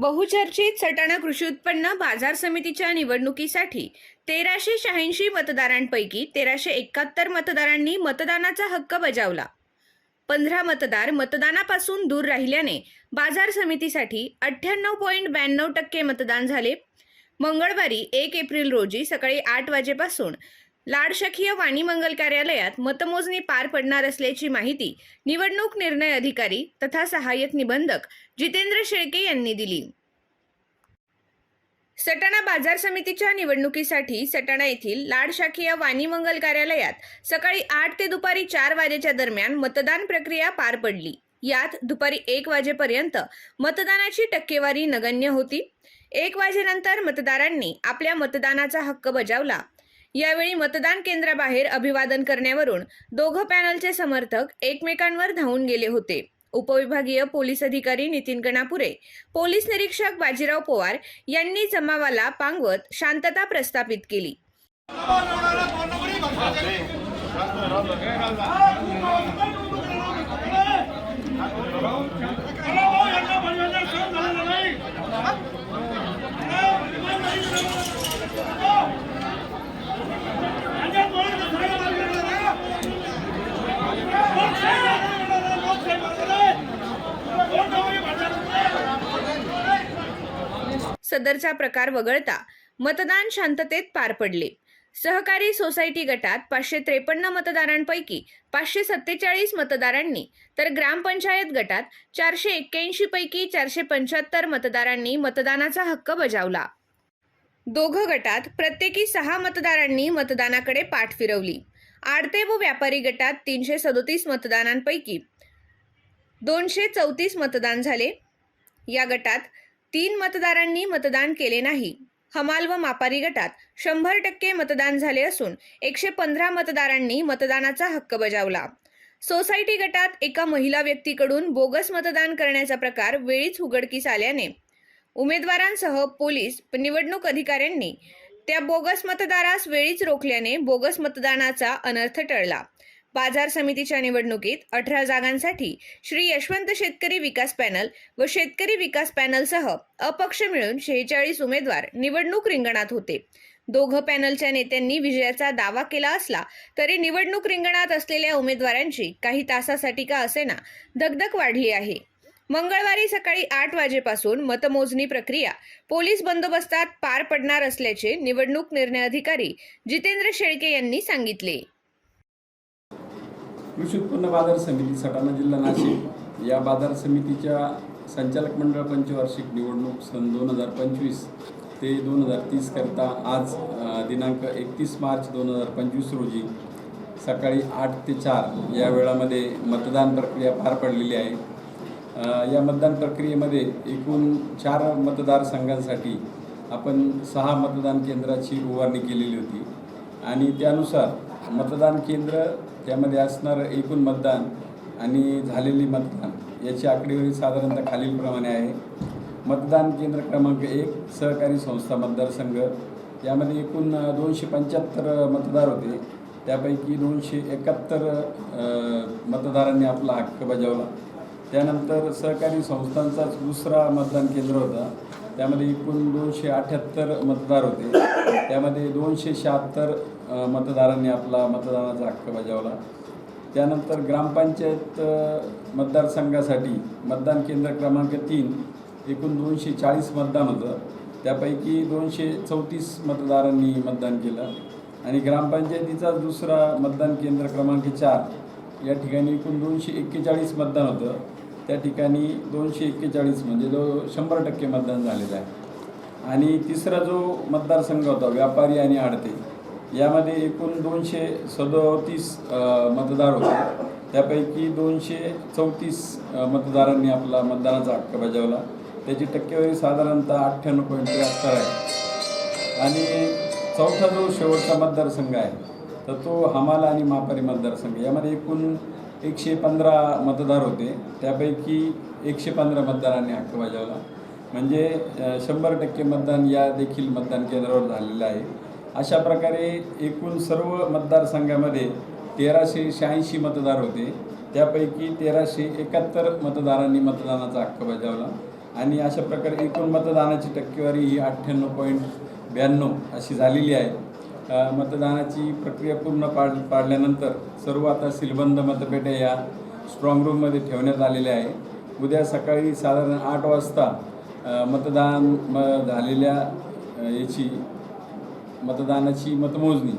बहुचर्चित सटाणा कृषी उत्पन्न बाजार समितीच्या निवडणुकीसाठी तेराशे शहाऐंशी मतदारांपैकी तेराशे एकाहत्तर मतदारांनी मतदानाचा हक्क बजावला. पंधरा मतदार मतदानापासून दूर राहिल्याने बाजार समितीसाठी अठ्ठ्याण्णव पॉईंट ब्याण्णव टक्के मतदान झाले. मंगळवारी एक एप्रिल रोजी सकाळी आठ वाजेपासून लाडशखीय वाणी मंगल कार्यालयात मतमोजणी पार पडणार असल्याची माहिती निवडणूक निर्णय अधिकारी तथा सहाय्यक निबंधक जितेंद्र शेळके यांनी दिली. सटाणा बाजार समितीच्या निवडणुकीसाठी सटाणा येथील लाडशाखीय वाणी मंगल कार्यालयात सकाळी आठ ते दुपारी चार वाजेच्या दरम्यान मतदान प्रक्रिया पार पडली. यात दुपारी एक वाजेपर्यंत मतदानाची टक्केवारी नगण्य होती. एक वाजेनंतर मतदारांनी आपल्या मतदानाचा हक्क बजावला. यावेळी मतदान केंद्राबाहेर अभिवादन करण्यावरून दोघं पॅनलचे समर्थक एकमेकांवर धावून गेले होते उपविभागीय पोलीस अधिकारी नितीन गणापुरे पोलीस निरीक्षक बाजीराव पवार यांनी जमावाला पांगवत शांतता प्रस्थापित केली सदरचा प्रकार वगळता मतदान शांततेत पार पडले. सहकारी सोसायटी गटात पाचशे त्रेपन्न मतदारांपैकी पाचशे सत्तेचाळीस मतदारांनी तर ग्रामपंचायत गटात चारशे एक्क्याऐंशी पैकी चारशे पंच्याहत्तर मतदारांनी मतदानाचा हक्क बजावला. दोघं गटात प्रत्येकी सहा मतदारांनी मतदानाकडे पाठ फिरवली. आडते व व्यापारी गटात तीनशे सदोतीस मतदानांपैकी दोनशे चौतीस मतदान झाले. या गटात तीन मतदारांनी मतदान केले नाही. हमाल व मापारी गटात शंभर टक्के मतदान झाले असून एकशे पंधरा मतदारांनी मतदानाचा हक्क बजावला. सोसायटी गटात एका महिला व्यक्तीकडून बोगस मतदान करण्याचा प्रकार वेळीच उघडकीस आल्याने उमेदवारांसह पोलीस निवडणूक अधिकाऱ्यांनी त्या बोगस मतदारास वेळीच रोखल्याने बोगस मतदानाचा अनर्थ टळला. बाजार समितीच्या निवडणुकीत अठरा जागांसाठी श्री यशवंत शेतकरी विकास पॅनल व शेतकरी विकास पॅनलसह अपक्ष मिळून शेहेचाळीस उमेदवार निवडणूक रिंगणात होते. दोघं पॅनलच्या नेत्यांनी विजयाचा दावा केला असला तरी निवडणूक रिंगणात असलेल्या उमेदवारांची काही तासासाठी का असेना धगधग वाढली आहे. मंगळवारी सकाळी आठ वाजेपासून मतमोजणी प्रक्रिया पोलीस बंदोबस्तात पार पडणार असल्याचे निवडणूक निर्णय अधिकारी जितेंद्र शेळके यांनी सांगितले. कृषी उत्पन्न बाजार समिती सटाणा जिल्हा नाशिक. या बाजार समितीच्या संचालक मंडळ पंचवार्षिक निवडणूक सन दोन हजार पंचवीस ते दोन हजार तीसकरता आज दिनांक एकतीस मार्च दोन हजार पंचवीस रोजी सकाळी आठ ते चार या वेळामध्ये मतदान प्रक्रिया पार पडलेली आहे. या मतदान प्रक्रियेमध्ये एकूण चार मतदारसंघांसाठी आपण सहा मतदान केंद्राची उभारणी केलेली होती आणि त्यानुसार मतदान केंद्र त्यामध्ये असणारं एकूण मतदान आणि झालेली मतदान. याची आकडेवारी साधारणतः खालीलप्रमाणे आहे. मतदान केंद्र क्रमांक एक सहकारी संस्था मतदारसंघ यामध्ये एकूण दोनशे पंच्याहत्तर मतदार होते. त्यापैकी दोनशे एकाहत्तर मतदारांनी आपला हक्क बजावला. त्यानंतर सहकारी संस्थांचाच दुसरा मतदान केंद्र होता. त्यामध्ये एकूण दोनशे अठ्ठ्याहत्तर मतदार होते. त्यामध्ये दोनशे शहात्तर मतदारांनी आपला मतदानाचा हक्क बजावला. त्यानंतर ग्रामपंचायत मतदारसंघासाठी मतदान केंद्र क्रमांक तीन एकूण दोनशे चाळीस मतदान होतं. त्यापैकी दोनशे चौतीस मतदारांनी मतदान केलं. आणि ग्रामपंचायतीचा दुसरा मतदान केंद्र क्रमांक चार या ठिकाणी एकूण दोनशे एक्केचाळीस मतदान होतं. त्या ठिकाणी दोनशे एक्केचाळीस म्हणजे जो शंभर टक्के मतदान झालेलं आहे. आणि तिसरा जो मतदारसंघ होता व्यापारी आणि आडते यामध्ये एकूण दोनशे सदोतीस मतदार होते. त्यापैकी दोनशे चौतीस मतदारांनी आपला मतदानाचा हक्क बजावला. त्याची टक्केवारी साधारणतः अठ्ठ्याण्णव पॉईंट त्र्याहत्तर आहे. आणि चौथा जो शेवटचा मतदारसंघ आहे तर तो हमाल आणि मापारी मतदारसंघ. यामध्ये एकूण एकशे पंधरा मतदार होते. त्यापैकी एकशे पंधरा मतदारांनी हक्क बजावला. म्हणजे शंभर टक्के मतदान या देखील मतदान केंद्रावर झालेलं आहे. अशा प्रकारे एकूण सर्व मतदारसंघामध्ये तेराशे शहाऐंशी मतदार होते. त्यापैकी तेराशे एकाहत्तर मतदारांनी मतदानाचा हक्क बजावला. आणि अशा प्रकारे एकूण मतदानाची टक्केवारी ही अठ्ठ्याण्णव पॉईंट ब्याण्णव अशी झालेली आहे. मतदानाची प्रक्रिया पूर्ण पाड पाडल्यानंतर सर्व आता सिलबंद मतपेट्या या स्ट्रॉंग रूममध्ये ठेवण्यात आलेल्या आहे. उद्या सकाळी साधारण आठ वाजता मतदान म झालेल्या याची मतदानाची मतमोजणी.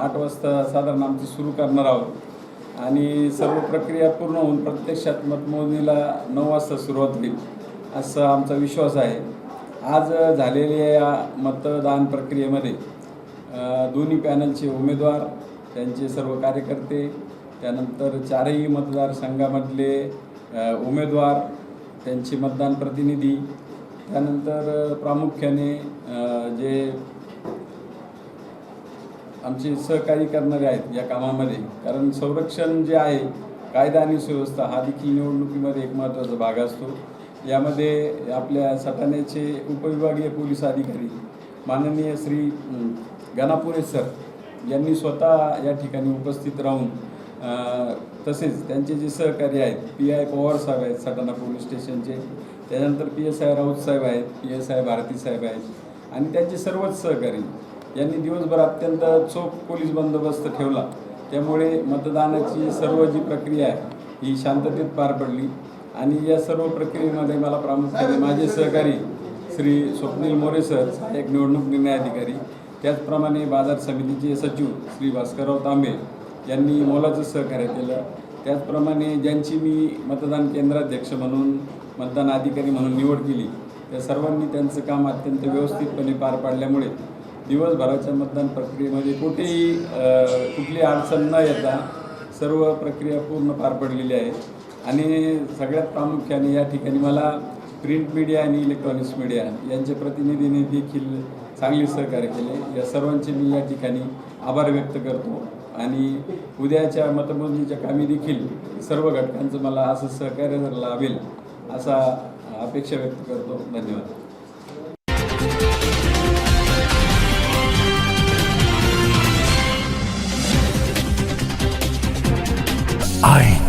आठ वाजता साधारण आमची सुरू करणार आहोत. आणि सर्व प्रक्रिया पूर्ण होऊन प्रत्यक्षात मतमोजणीला नऊ वाजता सुरुवात होईल असा आमचा विश्वास आहे. आज झालेल्या या मतदान प्रक्रियेमध्ये दोन्ही पॅनलचे उमेदवार त्यांचे सर्व कार्यकर्ते त्यानंतर चारही मतदारसंघामधले उमेदवार त्यांचे मतदान प्रतिनिधी त्यानंतर प्रामुख्याने जे आमचे सहकारी करणारे आहेत या कामामध्ये. कारण संरक्षण जे आहे कायदा आणि सुव्यवस्था हा देखील निवडणुकीमध्ये एक महत्त्वाचा भाग असतो. यामध्ये आपल्या सटाण्याचे उपविभागीय पोलीस अधिकारी माननीय श्री गणापुरे सर यांनी स्वतः या ठिकाणी उपस्थित राहून तसेच त्यांचे जे सहकारी आहेत पी आय पवार साहेब आहेत सटाणा पोलीस स्टेशनचे त्यानंतर पी एस आय राऊत साहेब आहेत पी एस आय भारती साहेब आहेत आणि त्यांचे सर्वच सहकारी यांनी दिवसभर अत्यंत चोख पोलीस बंदोबस्त ठेवला. त्यामुळे मतदानाची सर्व जी प्रक्रिया आहे ही शांततेत पार पडली. आणि या सर्व प्रक्रियेमध्ये मला प्रामुख्याने माझे सहकारी श्री स्वप्नील मोरे सर सहाय्यक निवडणूक निर्णय अधिकारी त्याचप्रमाणे बाजार समितीचे सचिव श्री भास्करराव तांबे यांनी मोलाचं सहकार्य केलं. त्याचप्रमाणे ज्यांची मी मतदान केंद्राध्यक्ष म्हणून मतदान अधिकारी म्हणून निवड केली त्या सर्वांनी त्यांचं काम अत्यंत व्यवस्थितपणे पार पाडल्यामुळे दिवसभराच्या मतदान प्रक्रियेमध्ये म्हणजे कुठेही कुठली अडचण न येता सर्व प्रक्रिया पूर्ण पार पडलेली आहे. आणि सगळ्यात प्रामुख्याने या ठिकाणी मला प्रिंट मीडिया आणि इलेक्ट्रॉनिक्स मीडिया यांच्या प्रतिनिधींनी देखील चांगले सहकार्य केले. या सर्वांचे मी या ठिकाणी आभार व्यक्त करतो. आणि उद्याच्या मतमोजणीच्या कामी देखील सर्व घटकांचं मला असं सहकार्य लाभेल असा अपेक्षा व्यक्त करतो. धन्यवाद. aynı.